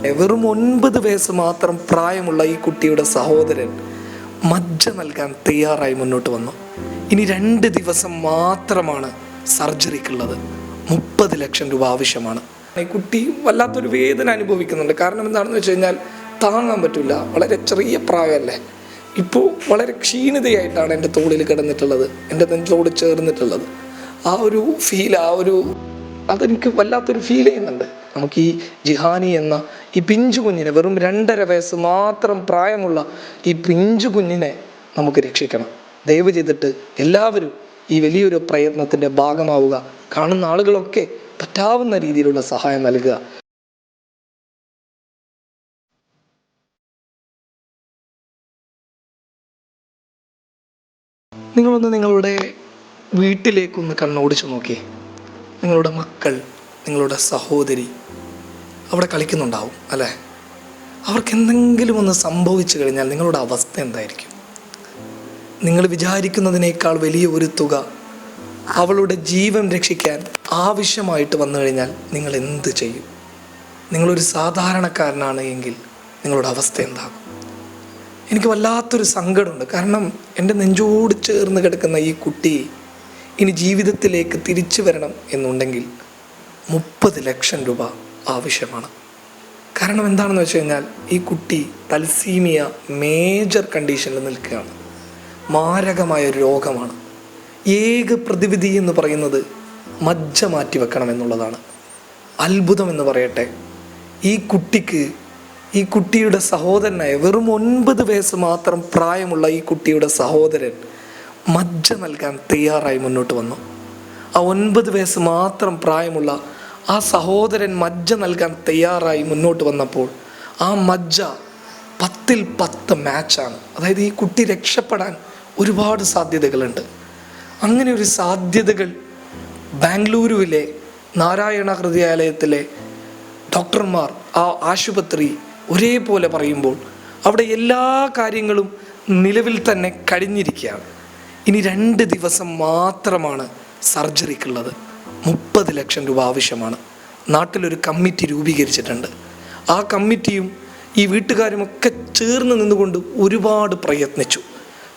വെറും ഒൻപത് വയസ്സ് മാത്രം പ്രായമുള്ള ഈ കുട്ടിയുടെ സഹോദരൻ മജ്ജ നൽകാൻ തയ്യാറായി മുന്നോട്ട് വന്നു. ഇനി രണ്ട് ദിവസം മാത്രമാണ് സർജറിക്കുള്ളത്. മുപ്പത് ലക്ഷം രൂപ ആവശ്യമാണ്. ഈ കുട്ടി വല്ലാത്തൊരു വേദന അനുഭവിക്കുന്നുണ്ട്. കാരണം എന്താണെന്ന് വെച്ച് കഴിഞ്ഞാൽ താങ്ങാൻ പറ്റില്ല വളരെ ചെറിയ പ്രായമല്ലേ? ഇപ്പോൾ വളരെ ക്ഷീണിതയായിട്ടാണ് എന്റെ തോളിൽ കിടന്നിട്ടുള്ളത്. എന്റെ നെഞ്ചോട് ചേർന്നിട്ടുള്ളത്. ആ ഒരു ഫീൽ ആ ഒരു അതെനിക്ക് വല്ലാത്തൊരു ഫീൽ ചെയ്യുന്നുണ്ട്. നമുക്ക് ഈ ജിഹാനി എന്ന ഈ പിഞ്ചു കുഞ്ഞിനെ വെറും രണ്ടര വയസ്സ് മാത്രം പ്രായമുള്ള ഈ പിഞ്ചു കുഞ്ഞിനെ നമുക്ക് രക്ഷിക്കണം. ദയവ് ചെയ്തിട്ട് എല്ലാവരും ഈ വലിയൊരു പ്രയത്നത്തിന്റെ ഭാഗമാവുക. കാണുന്ന ആളുകളൊക്കെ പറ്റാവുന്ന രീതിയിലുള്ള സഹായം നൽകുക. നിങ്ങളൊന്ന് നിങ്ങളുടെ വീട്ടിലേക്കൊന്ന് കണ്ണോടിച്ചു നോക്കിയേ. നിങ്ങളുടെ മക്കൾ നിങ്ങളുടെ സഹോദരി അവിടെ കളിക്കുന്നുണ്ടാവും അല്ലേ? അവർക്ക് എന്തെങ്കിലും ഒന്ന് സംഭവിച്ചു കഴിഞ്ഞാൽ നിങ്ങളുടെ അവസ്ഥ എന്തായിരിക്കും? നിങ്ങൾ വിചാരിക്കുന്നതിനേക്കാൾ വലിയ ഒരു തുക അവളുടെ ജീവൻ രക്ഷിക്കാൻ ആവശ്യമായിട്ട് വന്നു കഴിഞ്ഞാൽ നിങ്ങൾ എന്ത് ചെയ്യും? നിങ്ങളൊരു സാധാരണക്കാരനാണ് എങ്കിൽ നിങ്ങളുടെ അവസ്ഥ എന്താകും? എനിക്ക് വല്ലാത്തൊരു സങ്കടമുണ്ട്. കാരണം എന്റെ നെഞ്ചോട് ചേർന്ന് കിടക്കുന്ന ഈ കുട്ടി ഇനി ജീവിതത്തിലേക്ക് തിരിച്ചു വരണം എന്നുണ്ടെങ്കിൽ മുപ്പത് ലക്ഷം രൂപ ആവശ്യമാണ്. കാരണം എന്താണെന്ന് വെച്ച് കഴിഞ്ഞാൽ ഈ കുട്ടി തൽസീമിയ മേജർ കണ്ടീഷനിൽ നിൽക്കുകയാണ്. മാരകമായ ഒരു രോഗമാണ്. ഏക പ്രതിവിധി എന്ന് പറയുന്നത് മജ്ജ മാറ്റി വെക്കണം എന്നുള്ളതാണ്. അത്ഭുതം എന്ന് പറയട്ടെ. ഈ കുട്ടിക്ക് ഈ കുട്ടിയുടെ സഹോദരനായ വെറും ഒൻപത് വയസ്സ് മാത്രം പ്രായമുള്ള ഈ കുട്ടിയുടെ സഹോദരൻ മജ്ജ നൽകാൻ തയ്യാറായി മുന്നോട്ട് വന്നു. ആ ഒൻപത് വയസ്സ് മാത്രം പ്രായമുള്ള ആ സഹോദരൻ മജ്ജ നൽകാൻ തയ്യാറായി മുന്നോട്ട് വന്നപ്പോൾ ആ മജ്ജ പത്തിൽ പത്ത് മാച്ചാണ്. അതായത് ഈ കുട്ടി രക്ഷപ്പെടാൻ ഒരുപാട് സാധ്യതകളുണ്ട്. അങ്ങനെ ഒരു സാധ്യതകൾ ബാംഗ്ലൂരുവിലെ നാരായണ ഹൃദയാലയത്തിലെ ഡോക്ടർമാർ ആ ആശുപത്രി ഒരേപോലെ പറയുമ്പോൾ അവിടെ എല്ലാ കാര്യങ്ങളും നിലവിൽ തന്നെ കഴിഞ്ഞിരിക്കുകയാണ്. ഇനി രണ്ട് ദിവസം മാത്രമാണ് സർജറിക്കുള്ളത്. മുപ്പത് ലക്ഷം രൂപ ആവശ്യമാണ്. നാട്ടിലൊരു കമ്മിറ്റി രൂപീകരിച്ചിട്ടുണ്ട്. ആ കമ്മിറ്റിയും ഈ വീട്ടുകാരുമൊക്കെ ചേർന്ന് നിന്നുകൊണ്ട് ഒരുപാട് പ്രയത്നിച്ചു.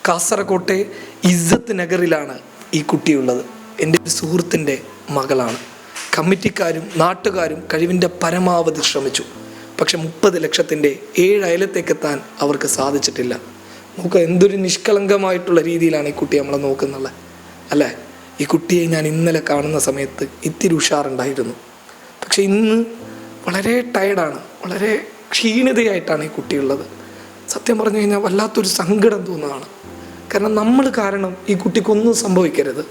കാസർകോട്ടെ ഇസ്സത്ത് നഗറിലാണ് ഈ കുട്ടിയുള്ളത്. എന്റെ ഒരു സുഹൃത്തിന്റെ മകളാണ്. കമ്മിറ്റിക്കാരും നാട്ടുകാരും കഴിവിന്റെ പരമാവധി ശ്രമിച്ചു. പക്ഷെ മുപ്പത് ലക്ഷത്തിന്റെ ഏഴ് അയലത്തേക്കെത്താൻ അവർക്ക് സാധിച്ചിട്ടില്ല. നമുക്ക് എന്തൊരു നിഷ്കളങ്കമായിട്ടുള്ള രീതിയിലാണ് ഈ കുട്ടി നമ്മളെ നോക്കുന്നുള്ളത്. അല്ലേ? ഈ കുട്ടിയെ ഞാൻ ഇന്നലെ കാണുന്ന സമയത്ത് ഇത്തിരി ഉഷാറുണ്ടായിരുന്നു. പക്ഷെ ഇന്ന് വളരെ ടയർഡാണ് വളരെ ക്ഷീണിതയായിട്ടാണ് ഈ കുട്ടിയുള്ളത്. സത്യം പറഞ്ഞു കഴിഞ്ഞാൽ വല്ലാത്തൊരു സങ്കടം തോന്നുകയാണ്. കാരണം നമ്മൾ കാരണം ഈ കുട്ടിക്കൊന്നും സംഭവിക്കരുത്.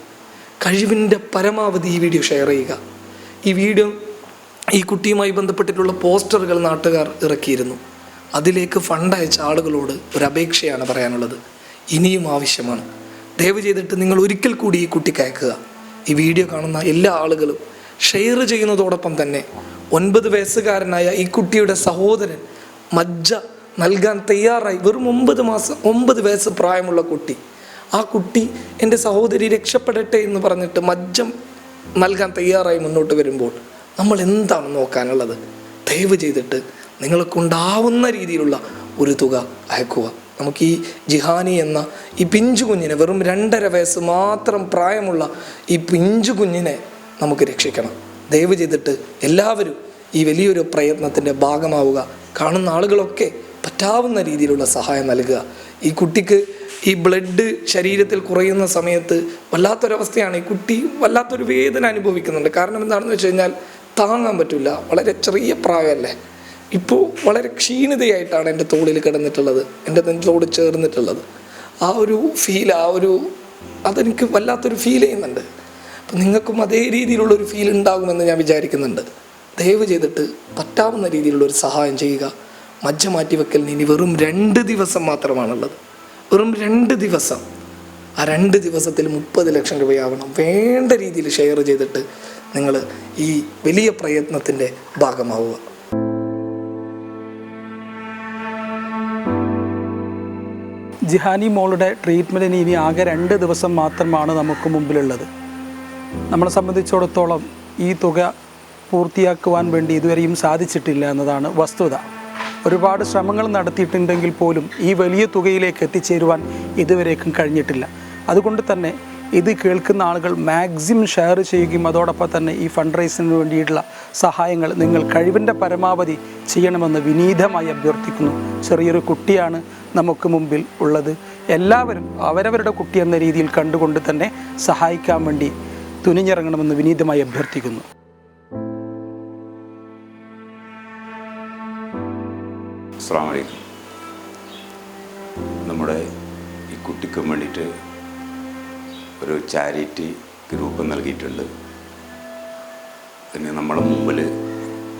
കഴിവിന്റെ പരമാവധി ഈ വീഡിയോ ഷെയർ ചെയ്യുക. ഈ വീഡിയോ ഈ കുട്ടിയുമായി ബന്ധപ്പെട്ടിട്ടുള്ള പോസ്റ്ററുകൾ നാട്ടുകാർ ഇറക്കിയിരുന്നു. അതിലേക്ക് ഫണ്ട് അയച്ച ആളുകളോട് ഒരു അപേക്ഷയാണ് പറയാനുള്ളത്. ഇനിയും ആവശ്യമാണ്. ദയവ് ചെയ്തിട്ട് നിങ്ങൾ ഒരിക്കൽ കൂടി ഈ കുട്ടിക്ക് അയക്കുക ഈ വീഡിയോ കാണുന്ന എല്ലാ ആളുകളും ഷെയർ ചെയ്യുന്നതോടൊപ്പം തന്നെ ഒൻപത് വയസ്സുകാരനായ ഈ കുട്ടിയുടെ സഹോദരൻ മജ്ജ നൽകാൻ തയ്യാറായി. വെറും ഒമ്പത് മാസം ഒമ്പത് വയസ്സ് പ്രായമുള്ള കുട്ടി. ആ കുട്ടി എന്റെ സഹോദരി രക്ഷപ്പെടട്ടെ എന്ന് പറഞ്ഞിട്ട് മജ്ജം നൽകാൻ തയ്യാറായി മുന്നോട്ട് വരുമ്പോൾ നമ്മൾ എന്താണ് നോക്കാനുള്ളത്? ദയവ് ചെയ്തിട്ട് നിങ്ങൾക്കുണ്ടാവുന്ന രീതിയിലുള്ള ഒരു തുക അയക്കുക. നമുക്ക് ഈ ജിഹാനി എന്ന ഈ പിഞ്ചു കുഞ്ഞിനെ വെറും രണ്ടര വയസ്സ് മാത്രം പ്രായമുള്ള ഈ പിഞ്ചു കുഞ്ഞിനെ നമുക്ക് രക്ഷിക്കണം. ദയവ് ചെയ്തിട്ട് എല്ലാവരും ഈ വലിയൊരു പ്രയത്നത്തിന്റെ ഭാഗമാവുക. കാണുന്ന ആളുകളൊക്കെ പറ്റാവുന്ന രീതിയിലുള്ള സഹായം നൽകുക. ഈ കുട്ടിക്ക് ഈ ബ്ലഡ് ശരീരത്തിൽ കുറയുന്ന സമയത്ത് വല്ലാത്തൊരവസ്ഥയാണ്. ഈ കുട്ടി വല്ലാത്തൊരു വേദന അനുഭവിക്കുന്നുണ്ട്. കാരണം എന്താണെന്ന് വെച്ച് കഴിഞ്ഞാൽ താങ്ങാൻ പറ്റില്ല വളരെ ചെറിയ പ്രായമല്ലേ? ഇപ്പോൾ വളരെ ക്ഷീണിതയായിട്ടാണ് എന്റെ തോളിൽ കിടന്നിട്ടുള്ളത്. എന്റെ നെഞ്ചോട് ചേർന്നിട്ടുള്ളത്. ആ ഒരു ഫീൽ ആ ഒരു അതെനിക്ക് വല്ലാത്തൊരു ഫീൽ ചെയ്യുന്നുണ്ട്. അപ്പം നിങ്ങൾക്കും അതേ രീതിയിലുള്ള ഒരു ഫീൽ ഉണ്ടാകുമെന്ന് ഞാൻ വിചാരിക്കുന്നുണ്ട്. ദയവ് ചെയ്തിട്ട് പറ്റാവുന്ന രീതിയിലുള്ള ഒരു സഹായം ചെയ്യുക. മജ്ജ മാറ്റി വെക്കലിന് ഇനി വെറും രണ്ട് ദിവസം മാത്രമാണുള്ളത്. വെറും രണ്ട് ദിവസം. ആ രണ്ട് ദിവസത്തിൽ മുപ്പത് ലക്ഷം രൂപയാവണം. വേണ്ട രീതിയിൽ ഷെയർ ചെയ്തിട്ട് നിങ്ങൾ ഈ വലിയ പ്രയത്നത്തിന്റെ ഭാഗമാവുക. ജിഹാനി മോളുടെ ട്രീറ്റ്മെന്റിന് ഇനി ആകെ രണ്ട് ദിവസം മാത്രമാണ് നമുക്ക് മുമ്പിലുള്ളത്. നമ്മളെ സംബന്ധിച്ചിടത്തോളം ഈ തുക പൂർത്തിയാക്കുവാൻ വേണ്ടി ഇതുവരെയും സാധിച്ചിട്ടില്ല എന്നതാണ് വസ്തുത. ഒരുപാട് ശ്രമങ്ങൾ നടത്തിയിട്ടുണ്ടെങ്കിൽ പോലും ഈ വലിയ തുകയിലേക്ക് എത്തിച്ചേരുവാൻ ഇതുവരേക്കും കഴിഞ്ഞിട്ടില്ല. അതുകൊണ്ട് തന്നെ ഇത് കേൾക്കുന്ന ആളുകൾ മാക്സിമം ഷെയർ ചെയ്യുകയും അതോടൊപ്പം തന്നെ ഈ ഫണ്ട് റൈസിന് വേണ്ടിയിട്ടുള്ള സഹായങ്ങൾ നിങ്ങൾ കഴിവിന്റെ പരമാവധി ചെയ്യണമെന്ന് വിനീതമായി അഭ്യർത്ഥിക്കുന്നു. ചെറിയൊരു കുട്ടിയാണ് നമുക്ക് മുമ്പിൽ ഉള്ളത്. എല്ലാവരും അവരവരുടെ കുട്ടി എന്ന രീതിയിൽ കണ്ടുകൊണ്ട് തന്നെ സഹായിക്കാൻ വേണ്ടി തുനിഞ്ഞിറങ്ങണമെന്ന് വിനീതമായി അഭ്യർത്ഥിക്കുന്നു. നമ്മുടെ ഈ കുട്ടിക്ക് വേണ്ടിയിട്ട് ഒരു ചാരിറ്റി ഗ്രൂപ്പ് നൽകിയിട്ടുണ്ട്. പിന്നെ നമ്മുടെ മുമ്പിൽ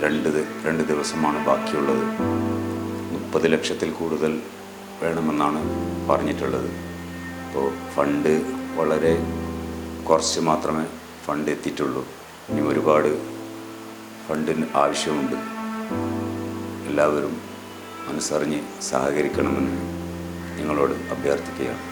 രണ്ട് രണ്ട് ദിവസമാണ് ബാക്കിയുള്ളത്. മുപ്പത് ലക്ഷത്തിൽ കൂടുതൽ വേണമെന്നാണ് പറഞ്ഞിട്ടുള്ളത്. അപ്പോൾ ഫണ്ട് വളരെ കുറച്ച് മാത്രമേ ഫണ്ട് എത്തിയിട്ടുള്ളൂ. ഇനി ഒരുപാട് ഫണ്ടിന് ആവശ്യമുണ്ട്. എല്ലാവരും മനസ്സറിഞ്ഞ് സഹകരിക്കണമെന്ന് നിങ്ങളോട് അഭ്യർത്ഥിക്കുകയാണ്.